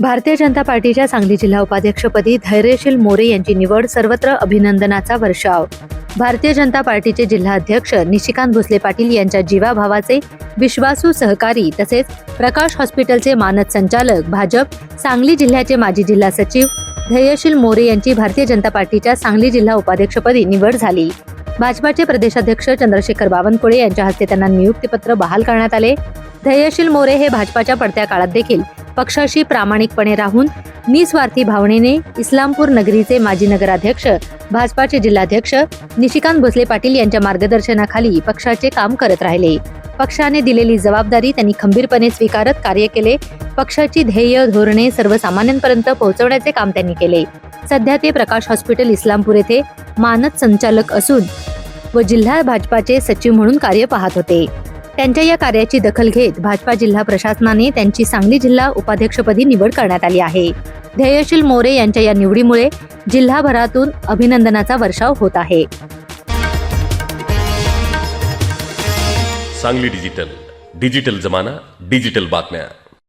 भारतीय जनता पार्टीच्या सांगली जिल्हा उपाध्यक्षपदी धैर्यशील मोरे यांची निवड सर्वत्र अभिनंदनाचा वर्षाव. भारतीय जनता पार्टीचे जिल्हाध्यक्ष निशिकांत भोसले पाटील यांच्या जीवाभावाचे विश्वासू सहकारी तसेच प्रकाश हॉस्पिटलचे मानद संचालक भाजप सांगली जिल्ह्याचे माजी जिल्हा सचिव धैर्यशील मोरे यांची भारतीय जनता पार्टीच्या सांगली जिल्हा उपाध्यक्षपदी निवड झाली. भाजपाचे प्रदेशाध्यक्ष चंद्रशेखर बावनकुळे यांच्या हस्ते त्यांना नियुक्तीपत्र बहाल करण्यात आले. धैर्यशील मोरे हे भाजपाच्या पडत्या काळात देखील पक्षाशी प्रामाणिकपणे राहून निस्वार्थी भावनेने इस्लामपूर नगरीचे माजी नगराध्यक्ष भाजपाचे जिल्हाध्यक्ष निशिकांत भोसले पाटील यांच्या मार्गदर्शनाखाली पक्षाचे काम करत राहिले. पक्षाने दिलेली जबाबदारी त्यांनी खंबीरपणे स्वीकारत कार्य केले. पक्षाची ध्येय धोरणे सर्वसामान्यांपर्यंत पोहोचवण्याचे काम त्यांनी केले. सध्या ते प्रकाश हॉस्पिटल इस्लामपूर येथे मानद संचालक असून व जिल्हा भाजपाचे सचिव म्हणून कार्य पाहत होते. त्यांच्या या कार्याची दखल घेत भाजपा जिल्हा प्रशासनाने त्यांची सांगली जिल्हा उपाध्यक्षपदी निवड करण्यात आली आहे. ध्येयशील मोरे यांच्या या निवडीमुळे जिल्हाभरातून अभिनंदनाचा वर्षाव होत आहे. सांगली डिजिटल डिजिटल जमाना डिजिटल बातम्या.